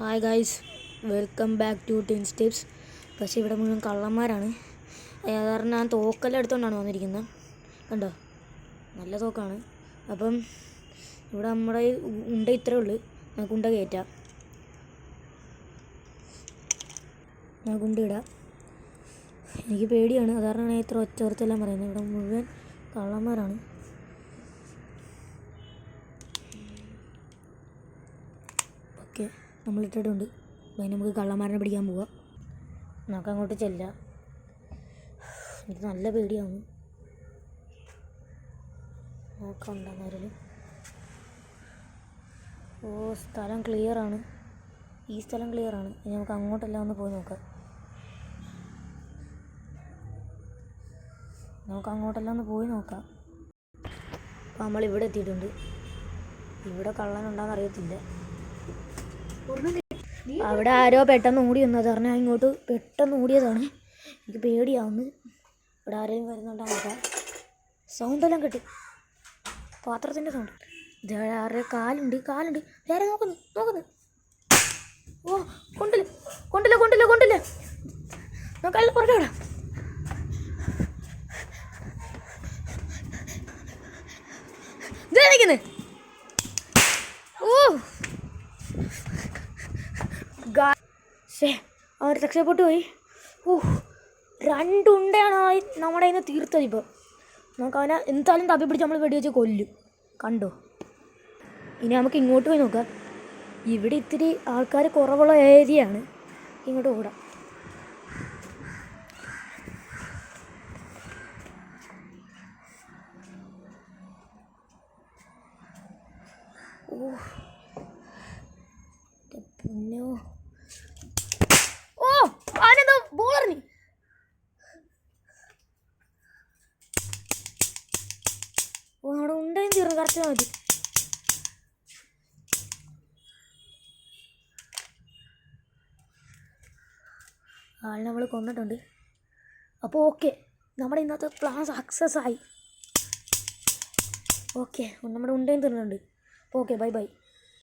Hi guys welcome back to teen steps പക്ഷേ ഇവിടെ മുഴുവൻ കള്ളന്മാരാണ്. കാരണം ഞാൻ തോക്കെല്ലാം എടുത്തുകൊണ്ടാണ് വന്നിരിക്കുന്നത് കണ്ടോ? നല്ല തോക്കാണ്. അപ്പം ഇവിടെ നമ്മുടെ ഉണ്ട ഇത്രേ ഉള്ളൂ. നമുക്ക് ഉണ്ട കയറ്റാം. നമുക്ക് ഉണ്ട ഇടാം. എനിക്ക് പേടിയാണ്. അത് ഇത്ര ഇത്ര ഒച്ചോർത്തെല്ലാം പറയുന്നത് ഇവിടെ മുഴുവൻ കള്ളന്മാരാണ്. ഓക്കെ. നമ്മൾ ഇട്ടിട്ടുണ്ട്. അപ്പോൾ ഇനി നമുക്ക് കള്ളന്മാരനെ പിടിക്കാൻ പോവാം. നമുക്ക് അങ്ങോട്ട് ചെല്ലാം. എനിക്ക് നല്ല പേടിയാണ്. നോക്കാം ഓ സ്ഥലം ക്ലിയറാണ് ഈ സ്ഥലം ക്ലിയറാണ് ഇനി നമുക്ക് അങ്ങോട്ടെല്ലാം ഒന്ന് പോയി നോക്കാം. നമുക്ക് അങ്ങോട്ടെല്ലാം ഒന്ന് പോയി നോക്കാം. അപ്പോൾ നമ്മൾ ഇവിടെ എത്തിയിട്ടുണ്ട്. ഇവിടെ കള്ളനുണ്ടാന്ന് അറിയത്തില്ല. അവിടെ ആരോ പെട്ടെന്ന് ഓടി വന്നത് പറഞ്ഞാൽ ഇങ്ങോട്ട് പെട്ടെന്ന് ഓടിയതാണ്. എനിക്ക് പേടിയാവുന്നു. ഇവിടെ ആരെയും വരുന്നുണ്ടോ സൗണ്ട് സൗണ്ടെല്ലാം കിട്ടി. പാത്രത്തിന്റെ സൗണ്ട് ആരുടെ കാലുണ്ട്? കാലുണ്ട്. നേരെ നോക്കുന്നു? നോക്കുന്നു. ഓ കൊണ്ടില്ല കൊണ്ടില്ല കൊണ്ടില്ല കൊണ്ടില്ല നോക്കാം പുറകെ വിടാം ഇതേ ഓ ശേ അവർ രക്ഷപ്പെട്ടു പോയി. ഊഹ് രണ്ടുണ്ടയാണ് നമ്മുടെ നിന്ന് തീർത്തത് ഇപ്പോൾ നമുക്ക് അവനെ എന്തായാലും തപ്പി പിടിച്ച് നമ്മൾ വെടി വെച്ച് കൊല്ലും. കണ്ടോ? ഇനി നമുക്ക് ഇങ്ങോട്ട് പോയി നോക്കാം. ഇവിടെ ഇത്തിരി ആൾക്കാർ കുറവുള്ള ഏരിയയാണ്. ഇങ്ങോട്ട് ഓടാം. ഓ പൊന്നോ. ബോളറിഞ്ഞു ഓ നമ്മുടെ ഉണ്ടയും തീർന്നു കറക്റ്റ് മതി. ആളിനെ നമ്മൾ കൊന്നിട്ടുണ്ട്. അപ്പോൾ ഓക്കെ നമ്മുടെ ഇന്നത്തെ പ്ലാൻ സക്സസ് ആയി. ഓക്കെ നമ്മുടെ ഉണ്ടയും തീർന്നിട്ടുണ്ട്. Okay bye bye